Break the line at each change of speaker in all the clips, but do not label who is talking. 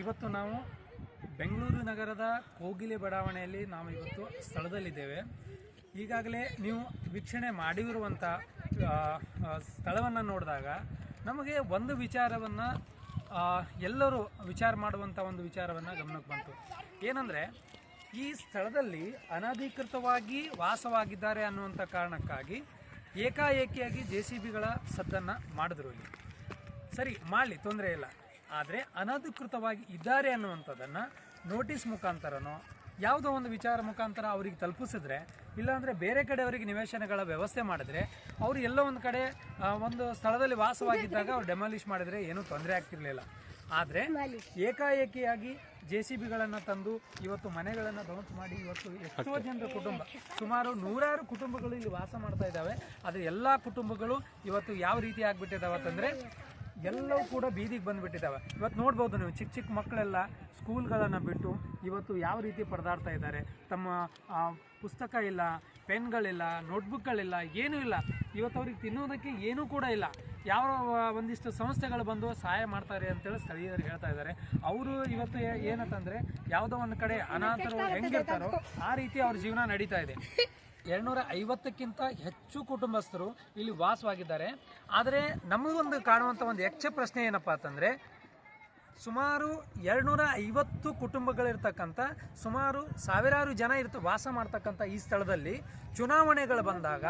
ಇವತ್ತು ನಾವು ಬೆಂಗಳೂರು ನಗರದ ಕೋಗಿಲೆ ಬಡಾವಣೆಯಲ್ಲಿ ನಾವು ಇವತ್ತು ಸ್ಥಳದಲ್ಲಿದ್ದೇವೆ. ಈಗಾಗಲೇ ನೀವು ವೀಕ್ಷಣೆ ಮಾಡಿರುವಂಥ ಸ್ಥಳವನ್ನು ನೋಡಿದಾಗ ನಮಗೆ ಒಂದು ವಿಚಾರವನ್ನು ಎಲ್ಲರೂ ವಿಚಾರ ಮಾಡುವಂಥ ಒಂದು ವಿಚಾರವನ್ನು ಗಮನಕ್ಕೆ ಬಂತು. ಏನಂದರೆ, ಈ ಸ್ಥಳದಲ್ಲಿ ಅನಧಿಕೃತವಾಗಿ ವಾಸವಾಗಿದ್ದಾರೆ ಅನ್ನುವಂಥ ಕಾರಣಕ್ಕಾಗಿ ಏಕಾಏಕಿಯಾಗಿ ಜೆ ಸಿ ಬಿಗಳ ಸದ್ದನ್ನು ಮಾಡಿದ್ರು ಇಲ್ಲಿ. ಸರಿ, ಮಾಡಲಿ, ತೊಂದರೆ ಇಲ್ಲ. ಆದರೆ ಅನಧಿಕೃತವಾಗಿ ಇದ್ದಾರೆ ಅನ್ನುವಂಥದ್ದನ್ನು ನೋಟಿಸ್ ಮುಖಾಂತರನೋ, ಯಾವುದೋ ಒಂದು ವಿಚಾರ ಮುಖಾಂತರ ಅವರಿಗೆ ತಲುಪಿಸಿದ್ರೆ, ಇಲ್ಲಾಂದರೆ ಬೇರೆ ಕಡೆ ಅವರಿಗೆ ನಿವೇಶನಗಳ ವ್ಯವಸ್ಥೆ ಮಾಡಿದ್ರೆ, ಅವರು ಎಲ್ಲೋ ಒಂದು ಕಡೆ ಒಂದು ಸ್ಥಳದಲ್ಲಿ ವಾಸವಾಗಿದ್ದಾಗ ಅವ್ರು ಡೆಮಾಲಿಷ್ ಮಾಡಿದರೆ ಏನೂ ತೊಂದರೆ ಆಗ್ತಿರಲಿಲ್ಲ. ಆದರೆ ಏಕಾಏಕಿಯಾಗಿ ಜೆ ಸಿ ಬಿಗಳನ್ನು ತಂದು ಇವತ್ತು ಮನೆಗಳನ್ನು ಧ್ವಂಸ ಮಾಡಿ ಇವತ್ತು ಎಷ್ಟೋ ಜನರ ಕುಟುಂಬ, ಸುಮಾರು ನೂರಾರು ಕುಟುಂಬಗಳು ಇಲ್ಲಿ ವಾಸ ಮಾಡ್ತಾ ಇದ್ದಾವೆ. ಆದರೆ ಎಲ್ಲ ಕುಟುಂಬಗಳು ಇವತ್ತು ಯಾವ ರೀತಿ ಆಗಿಬಿಟ್ಟಿದ್ದಾವೆ ಅಂತಂದರೆ ಎಲ್ಲವೂ ಕೂಡ ಬೀದಿಗೆ ಬಂದುಬಿಟ್ಟಿದ್ದಾವೆ. ಇವತ್ತು ನೋಡ್ಬೋದು ನೀವು, ಚಿಕ್ಕ ಚಿಕ್ಕ ಮಕ್ಕಳೆಲ್ಲ ಸ್ಕೂಲ್ಗಳನ್ನು ಬಿಟ್ಟು ಇವತ್ತು ಯಾವ ರೀತಿ ಪರದಾಡ್ತಾ ಇದ್ದಾರೆ. ತಮ್ಮ ಪುಸ್ತಕ ಇಲ್ಲ, ಪೆನ್ಗಳಿಲ್ಲ, ನೋಟ್ಬುಕ್ಗಳಿಲ್ಲ, ಏನೂ ಇಲ್ಲ. ಇವತ್ತು ಅವ್ರಿಗೆ ತಿನ್ನೋದಕ್ಕೆ ಏನೂ ಕೂಡ ಇಲ್ಲ. ಯಾವ ಒಂದಿಷ್ಟು ಸಂಸ್ಥೆಗಳು ಬಂದು ಸಹಾಯ ಮಾಡ್ತಾರೆ ಅಂತೇಳಿ ಸ್ಥಳೀಯರು ಹೇಳ್ತಾ ಇದ್ದಾರೆ. ಅವರು ಇವತ್ತು ಏನಂತಂದ್ರೆ, ಯಾವುದೋ ಒಂದು ಕಡೆ ಅನಾಥರು ಹೆಂಗಿರ್ತಾರೋ ಆ ರೀತಿ ಅವ್ರ ಜೀವನ ನಡೀತಾ ಇದೆ. ಎರಡ್ನೂರ ಐವತ್ತಕ್ಕಿಂತ ಹೆಚ್ಚು ಕುಟುಂಬಸ್ಥರು ಇಲ್ಲಿ ವಾಸವಾಗಿದ್ದಾರೆ. ಆದರೆ ನಮಗೊಂದು ಕಾಣುವಂಥ ಒಂದು ಯಕ್ಷ ಪ್ರಶ್ನೆ ಏನಪ್ಪ ಅಂತಂದರೆ ಸುಮಾರು ಎರಡುನೂರ ಐವತ್ತು ಕುಟುಂಬಗಳಿರ್ತಕ್ಕಂಥ, ಸುಮಾರು ಸಾವಿರಾರು ಜನ ಇರ್ತ, ವಾಸ ಮಾಡ್ತಕ್ಕಂಥ ಈ ಸ್ಥಳದಲ್ಲಿ ಚುನಾವಣೆಗಳು ಬಂದಾಗ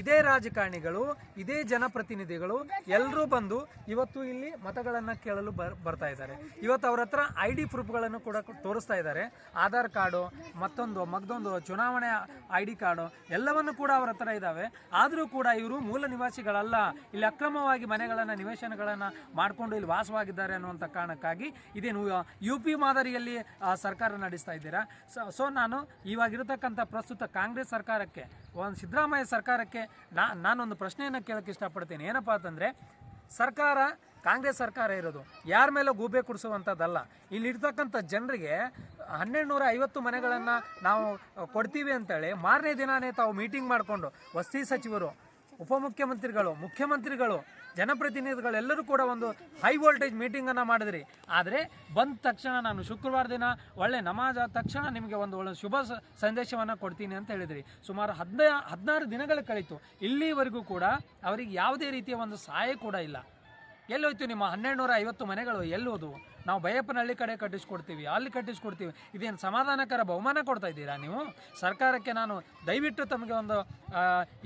ಇದೇ ರಾಜಕಾರಣಿಗಳು, ಇದೇ ಜನಪ್ರತಿನಿಧಿಗಳು ಎಲ್ಲರೂ ಬಂದು ಇವತ್ತು ಇಲ್ಲಿ ಮತಗಳನ್ನು ಕೇಳಲು ಬರ್, ಬರ್ತಾ ಇದ್ದಾರೆ. ಇವತ್ತು ಅವ್ರ ಹತ್ರ ಐ ಡಿ ಪ್ರೂಫ್ಗಳನ್ನು ಕೂಡ ತೋರಿಸ್ತಾ ಇದ್ದಾರೆ. ಆಧಾರ್ ಕಾರ್ಡು, ಮತ್ತೊಂದು ಮಗದೊಂದು ಚುನಾವಣೆ ಐ ಡಿ ಕಾರ್ಡು ಎಲ್ಲವನ್ನು ಕೂಡ ಅವ್ರ ಹತ್ರ ಇದ್ದಾವೆ ಆದರೂ ಕೂಡ ಇವರು ಮೂಲ ನಿವಾಸಿಗಳಲ್ಲ, ಇಲ್ಲಿ ಅಕ್ರಮವಾಗಿ ಮನೆಗಳನ್ನು, ನಿವೇಶನಗಳನ್ನು ಮಾಡಿಕೊಂಡು ಇಲ್ಲಿ ವಾಸವಾಗಿದ್ದಾರೆ ಅನ್ನುವಂಥ ಕಾರಣಕ್ಕಾಗಿ ಇದೇನು ಯು ಪಿ ಮಾದರಿಯಲ್ಲಿ ಸರ್ಕಾರ ನಡೆಸ್ತಾ ಇದ್ದೀರಾ? ಸೊ ಸೊ ನಾನು ಇವಾಗಿರತಕ್ಕಂಥ ಪ್ರಸ್ತುತ ಕಾಂಗ್ರೆಸ್ ಸರ್ಕಾರಕ್ಕೆ, ಒಂದು ಸಿದ್ದರಾಮಯ್ಯ ಸರ್ಕಾರಕ್ಕೆ ನಾ, ನಾನೊಂದು ಪ್ರಶ್ನೆಯನ್ನು ಕೇಳೋಕ್ಕೆ ಇಷ್ಟಪಡ್ತೇನೆ. ಏನಪ್ಪ ಅಂತಂದರೆ, ಸರ್ಕಾರ, ಕಾಂಗ್ರೆಸ್ ಸರ್ಕಾರ ಇರೋದು, ಯಾರ ಮೇಲೆ ಗೂಬೆ ಕುಡಿಸುವಂಥದ್ದಲ್ಲ. ಇಲ್ಲಿರ್ತಕ್ಕಂಥ ಜನರಿಗೆ ಹನ್ನೆರಡು ನೂರ ಐವತ್ತು ಮನೆಗಳನ್ನು ನಾವು ಕೊಡ್ತೀವಿ ಅಂತೇಳಿ ಮಾರನೇ ದಿನಾನೇ ತಾವು ಮೀಟಿಂಗ್ ಮಾಡಿಕೊಂಡು, ವಸತಿ ಸಚಿವರು ಉಪಮುಖ್ಯಮಂತ್ರಿಗಳು, ಮುಖ್ಯಮಂತ್ರಿಗಳು, ಜನಪ್ರತಿನಿಧಿಗಳೆಲ್ಲರೂ ಕೂಡ ಒಂದು ಹೈ ವೋಲ್ಟೇಜ್ ಮೀಟಿಂಗನ್ನು ಮಾಡಿದ್ರಿ. ಆದರೆ ಬಂದ ತಕ್ಷಣ ನಾನು ಶುಕ್ರವಾರ ದಿನ ಒಳ್ಳೆ ನಮಾಜ್ ಆದ ತಕ್ಷಣ ನಿಮಗೆ ಒಂದು ಒಳ್ಳೆ ಶುಭ ಸಂದೇಶವನ್ನು ಕೊಡ್ತೀನಿ ಅಂತ ಹೇಳಿದ್ರಿ. ಸುಮಾರು ಹದಿನೈ, ಹದಿನಾರು ದಿನಗಳು ಕಳೀತು. ಇಲ್ಲಿವರೆಗೂ ಕೂಡ ಅವರಿಗೆ ಯಾವುದೇ ರೀತಿಯ ಒಂದು ಸಹಾಯ ಕೂಡ ಇಲ್ಲ. ಎಲ್ಲೋಯ್ತು ನಿಮ್ಮ ಹನ್ನೆರಡು ನೂರ ಐವತ್ತು ಮನೆಗಳು, ಎಲ್ಲೋದು? ನಾವು ಬೈಯಪ್ಪನಹಳ್ಳಿ ಕಡೆ ಕಟ್ಟಿಸ್ಕೊಡ್ತೀವಿ, ಅಲ್ಲಿ ಕಟ್ಟಿಸ್ಕೊಡ್ತೀವಿ. ಇದೇನು ಸಮಾಧಾನಕರ ಬಹುಮಾನ ಕೊಡ್ತಾ ಇದ್ದೀರಾ ನೀವು? ಸರ್ಕಾರಕ್ಕೆ ನಾನು ದಯವಿಟ್ಟು ತಮಗೆ ಒಂದು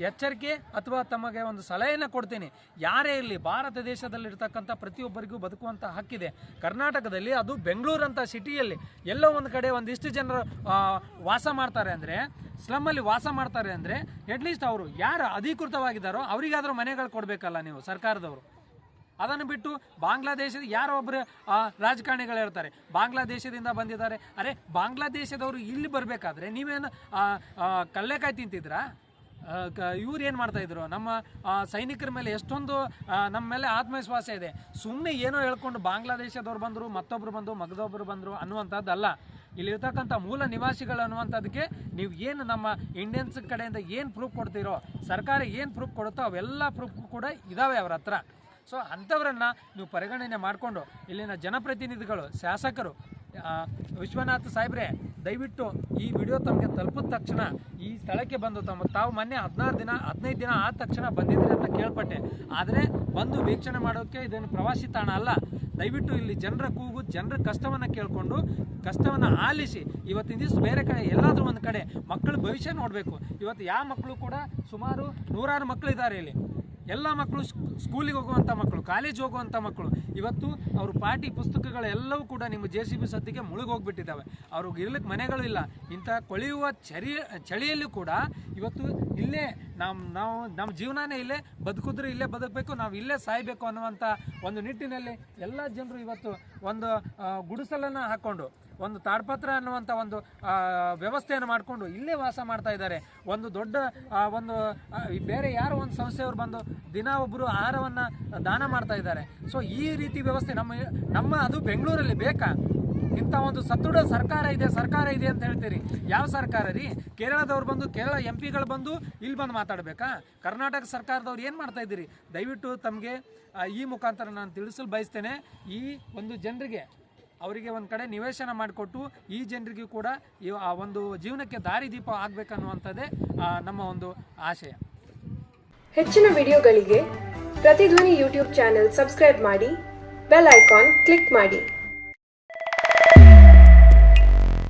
ಎಚ್ಚರಿಕೆ ಅಥವಾ ತಮಗೆ ಒಂದು ಸಲಹೆಯನ್ನು ಕೊಡ್ತೀನಿ. ಯಾರೇ ಇರಲಿ, ಭಾರತ ದೇಶದಲ್ಲಿರ್ತಕ್ಕಂಥ ಪ್ರತಿಯೊಬ್ಬರಿಗೂ ಬದುಕುವಂಥ ಹಕ್ಕಿದೆ. ಕರ್ನಾಟಕದಲ್ಲಿ ಅದು ಬೆಂಗಳೂರಂಥ ಸಿಟಿಯಲ್ಲಿ ಎಲ್ಲೋ ಒಂದು ಕಡೆ ಒಂದಿಷ್ಟು ಜನರು ವಾಸ ಮಾಡ್ತಾರೆ ಅಂದರೆ, ಸ್ಲಮ್ಮಲ್ಲಿ ವಾಸ ಮಾಡ್ತಾರೆ ಅಂದರೆ ಅಟ್ಲೀಸ್ಟ್ ಅವರು ಯಾರು ಅಧಿಕೃತವಾಗಿದ್ದಾರೋ, ಅವರಿಗಾದರೂ ಮನೆಗಳು ಕೊಡಬೇಕಲ್ಲ ನೀವು ಸರ್ಕಾರದವರು? ಅದನ್ನು ಬಿಟ್ಟು ಬಾಂಗ್ಲಾದೇಶದ ಯಾರೋ ಒಬ್ಬರು ರಾಜಕಾರಣಿಗಳು ಹೇಳ್ತಾರೆ, ಬಾಂಗ್ಲಾದೇಶದಿಂದ ಬಂದಿದ್ದಾರೆ. ಅರೆ, ಬಾಂಗ್ಲಾದೇಶದವರು ಇಲ್ಲಿ ಬರಬೇಕಾದ್ರೆ ನೀವೇನು ಕಲ್ಲೆಕಾಯಿ ತಿಂತಿದ್ರಾ ಇವ್ರು ಏನು ಮಾಡ್ತಾಯಿದ್ರು ನಮ್ಮ ಸೈನಿಕರ ಮೇಲೆ ಎಷ್ಟೊಂದು ನಮ್ಮ ಮೇಲೆ ಆತ್ಮವಿಶ್ವಾಸ ಇದೆ. ಸುಮ್ಮನೆ ಏನೋ ಹೇಳ್ಕೊಂಡು ಬಾಂಗ್ಲಾದೇಶದವ್ರು ಬಂದರು ಮತ್ತೊಬ್ಬರು ಬಂದು ಮಗದೊಬ್ಬರು ಬಂದರು ಅನ್ನುವಂಥದ್ದಲ್ಲ. ಇಲ್ಲಿರ್ತಕ್ಕಂಥ ಮೂಲ ನಿವಾಸಿಗಳು ಅನ್ನುವಂಥದ್ದಕ್ಕೆ ನೀವು ಏನು ನಮ್ಮ ಇಂಡಿಯನ್ಸ್ ಕಡೆಯಿಂದ ಏನು ಪ್ರೂಫ್ ಕೊಡ್ತೀರೋ, ಸರ್ಕಾರ ಏನು ಪ್ರೂಫ್ ಕೊಡುತ್ತೋ ಅವೆಲ್ಲ ಪ್ರೂಫ್ ಕೂಡ ಇದ್ದಾವೆ ಅವ್ರ ಹತ್ರ. ಸೊ ಅಂಥವ್ರನ್ನ ನೀವು ಪರಿಗಣನೆ ಮಾಡಿಕೊಂಡು ಇಲ್ಲಿನ ಜನಪ್ರತಿನಿಧಿಗಳು, ಶಾಸಕರು ವಿಶ್ವನಾಥ್ ಸಾಹೇಬ್ರೆ, ದಯವಿಟ್ಟು ಈ ವಿಡಿಯೋ ತಮಗೆ ತಲುಪಿದ ತಕ್ಷಣ ಈ ಸ್ಥಳಕ್ಕೆ ಬಂದು ತಮ್ಮ ತಾವು ಮೊನ್ನೆ ಹದಿನಾರು ದಿನ, ಹದಿನೈದು ದಿನ ಆದ ತಕ್ಷಣ ಬಂದಿದ್ದೀರಿ ಅಂತ ಕೇಳ್ಪಟ್ಟೆ. ಆದರೆ ಬಂದು ವೀಕ್ಷಣೆ ಮಾಡೋಕ್ಕೆ ಇದೇನು ಪ್ರವಾಸಿ ತಾಣ ಅಲ್ಲ. ದಯವಿಟ್ಟು ಇಲ್ಲಿ ಜನರ ಕೂಗು, ಜನರ ಕಷ್ಟವನ್ನು ಕೇಳಿಕೊಂಡು ಕಷ್ಟವನ್ನು ಆಲಿಸಿ. ಇವತ್ತಿನ ದಿವಸ ಬೇರೆ ಕಡೆ, ಎಲ್ಲಾದರೂ ಒಂದು ಕಡೆ ಮಕ್ಕಳ ಭವಿಷ್ಯ ನೋಡಬೇಕು. ಇವತ್ತು ಯಾವ ಮಕ್ಕಳು ಕೂಡ ಸುಮಾರು ನೂರಾರು ಮಕ್ಕಳಿದ್ದಾರೆ ಇಲ್ಲಿ. ಎಲ್ಲ ಮಕ್ಕಳು ಸ್ಕೂಲಿಗೆ ಹೋಗುವಂಥ ಮಕ್ಕಳು, ಕಾಲೇಜ್ ಹೋಗುವಂಥ ಮಕ್ಕಳು, ಇವತ್ತು ಅವರು ಪಾಠಿ ಪುಸ್ತಕಗಳೆಲ್ಲವೂ ಕೂಡ ನಿಮ್ಮ ಜೆ ಸಿ ಬಿ ಸದ್ದಿಗೆ ಮುಳುಗೋಗ್ಬಿಟ್ಟಿದ್ದಾವೆ. ಅವ್ರಿಗೆ ಇರ್ಲಿಕ್ಕೆ ಮನೆಗಳು ಇಲ್ಲ. ಇಂಥ ಕೊಳೆಯುವ ಚಳಿ ಚಳಿಯಲ್ಲೂ ಕೂಡ ಇವತ್ತು ಇಲ್ಲೇ ನಮ್ಮ ನಾವು ನಮ್ಮ ಜೀವನನೇ ಇಲ್ಲೇ, ಬದುಕಿದ್ರೆ ಇಲ್ಲೇ ಬದುಕಬೇಕು, ನಾವು ಇಲ್ಲೇ ಸಾಯಬೇಕು ಅನ್ನುವಂಥ ಒಂದು ನಿಟ್ಟಿನಲ್ಲಿ ಎಲ್ಲ ಜನರು ಇವತ್ತು ಒಂದು ಗುಡಿಸಲನ್ನು ಹಾಕ್ಕೊಂಡು ಒಂದು ತಾಡ್ಪತ್ರ ಅನ್ನುವಂಥ ಒಂದು ವ್ಯವಸ್ಥೆಯನ್ನು ಮಾಡಿಕೊಂಡು ಇಲ್ಲೇ ವಾಸ ಮಾಡ್ತಾ ಇದ್ದಾರೆ. ಒಂದು ದೊಡ್ಡ ಒಂದು ಬೇರೆ ಯಾರೋ ಒಂದು ಸಂಸ್ಥೆಯವರು ಬಂದು ದಿನ ಒಬ್ಬರು ಆಹಾರವನ್ನು ದಾನ ಮಾಡ್ತಾ ಇದ್ದಾರೆ. ಸೊ ಈ ರೀತಿ ವ್ಯವಸ್ಥೆ ನಮ್ಮ ನಮ್ಮ, ಅದು ಬೆಂಗಳೂರಲ್ಲಿ ಬೇಕಾ? ಇಂಥ ಒಂದು ಸದೃಢ ಸರ್ಕಾರ ಇದೆ ಸರ್ಕಾರ ಇದೆ ಅಂತ ಹೇಳ್ತೀರಿ. ಯಾವ ಸರ್ಕಾರ ರೀ? ಕೇರಳದವ್ರು ಬಂದು, ಕೇರಳ ಎಂ ಪಿಗಳು ಬಂದು ಇಲ್ಲಿ ಬಂದು ಮಾತಾಡಬೇಕಾ? ಕರ್ನಾಟಕ ಸರ್ಕಾರದವ್ರು ಏನು ಮಾಡ್ತಾ ಇದ್ದೀರಿ? ದಯವಿಟ್ಟು ತಮಗೆ ಈ ಮುಖಾಂತರ ನಾನು ತಿಳಿಸಲು ಬಯಸ್ತೇನೆ. ಈ ಒಂದು ಜನರಿಗೆ ಅವರಿಗೆ ಒಂದು ಕಡೆ ನಿವೇಶನ ಮಾಡಿಕೊಟ್ಟು ಈ ಜನರಿಗೂ ಕೂಡ ಆ ಒಂದು ಜೀವನಕ್ಕೆ ದಾರಿದೀಪ ಆಗಬೇಕನ್ನುವಂಥದ್ದೇ ನಮ್ಮ ಒಂದು ಆಶಯ.
ಹೆಚ್ಚಿನ ವಿಡಿಯೋಗಳಿಗೆ ಪ್ರತಿಧ್ವನಿ ಯೂಟ್ಯೂಬ್ ಚಾನೆಲ್ ಸಬ್ಸ್ಕ್ರೈಬ್ ಮಾಡಿ, ಬೆಲ್ ಐಕಾನ್ ಕ್ಲಿಕ್ ಮಾಡಿ.